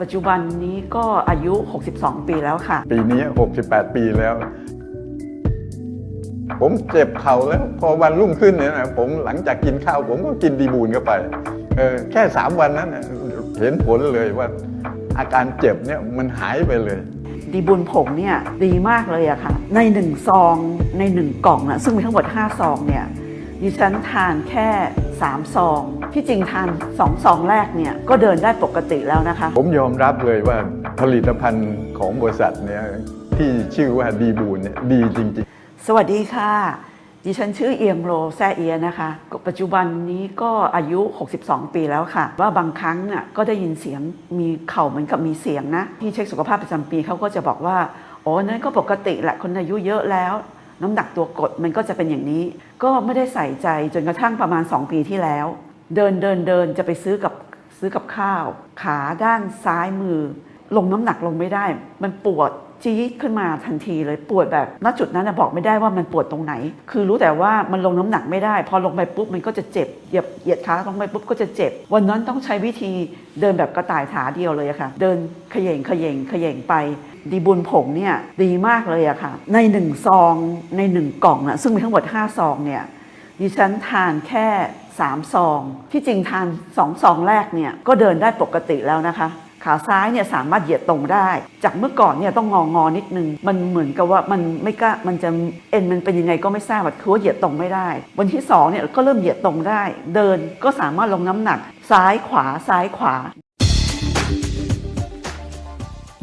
ปัจจุบันนี้ก็อายุ 62 ปีแล้วค่ะ ปีนี้ 68 ปีแล้ว ผมเจ็บเข่าแล้ว พอวันรุ่งขึ้นเนี่ยนะผมหลังจากกินข้าว ผมก็กินดีบูนเข้าไปเออแค่สามวันนั้นน่ะเห็นผลเลยว่าอาการเจ็บเนี่ยมันหายไปเลย ดีบุญผงเนี่ยดีมากเลยอะค่ะ ในหนึ่งซองในหนึ่งกล่องนะซึ่งมีทั้งหมด 5 ซองเนี่ยดิฉันทานแค่ 3 ซอง ที่จริงทาน 2 ซองแรกเนี่ย ก็เดินได้ปกติแล้วนะคะ ผมยอมรับเลยว่าผลิตภัณฑ์ของบริษัทเนี่ยที่ชื่อว่าดีบูนเนี่ยดีจริงๆ สวัสดีค่ะ ดิฉันชื่อเอียงโรแซเอียนะคะ ปัจจุบันนี้ก็อายุ 62 ปีแล้วค่ะ ว่าบางครั้งน่ะก็ได้ยินเสียงมีเข่าเหมือนกับมีเสียงนะ ที่เช็คสุขภาพประจำปีเขาก็จะบอกว่าโอ้นั่นก็ปกติแหละคนอายุเยอะแล้ว น้ำหนักตัวกดมันก็จะเป็นอย่างนี้ ก็ไม่ได้ใส่ใจจนกระทั่งประมาณ 2 ปีที่แล้ว เดินเดินเดินจะไปซื้อกับ ซื้อกับข้าว ขาด้านซ้ายมือ ลงน้ำหนักลงไม่ได้ มันปวดจี๊ดขึ้นมาทันทีเลยปวดแบบณจุดนั้นบอกไม่ได้ว่ามันปวดตรงไหน คือรู้แต่ว่ามันลงน้ำหนักไม่ได้ พอลงไปปุ๊บมันก็จะเจ็บเหยียบเหยียดขาลงไปปุ๊บก็จะเจ็บ วันนั้นต้องใช้วิธีเดินแบบกระต่ายขาเดียวเลยค่ะ เดินเขย่งเขย่งเขย่งไป ดีบุญผงเนี่ยดีมากเลยอะค่ะ ในหนึ่งซองในหนึ่งกล่องนะซึ่งมีทั้งหมด5ซองเนี่ยดิฉันทานแค่ 3 ซอง ที่จริงทาน2ซองแรกเนี่ยก็เดินได้ปกติแล้วนะคะขาซ้ายเนี่ยสามารถเหยียดตรงได้ จากเมื่อก่อนเนี่ยต้องงองอนิดนึง มันเหมือนกับว่ามันไม่กล้า มันจะเอ็นมันเป็นยังไงก็ไม่ทราบคือว่าเหยียดตรงไม่ได้ วันที่2เนี่ยก็เริ่มเหยียดตรงได้ เดินก็สามารถลงน้ำหนัก ซ้ายขวาซ้ายขวา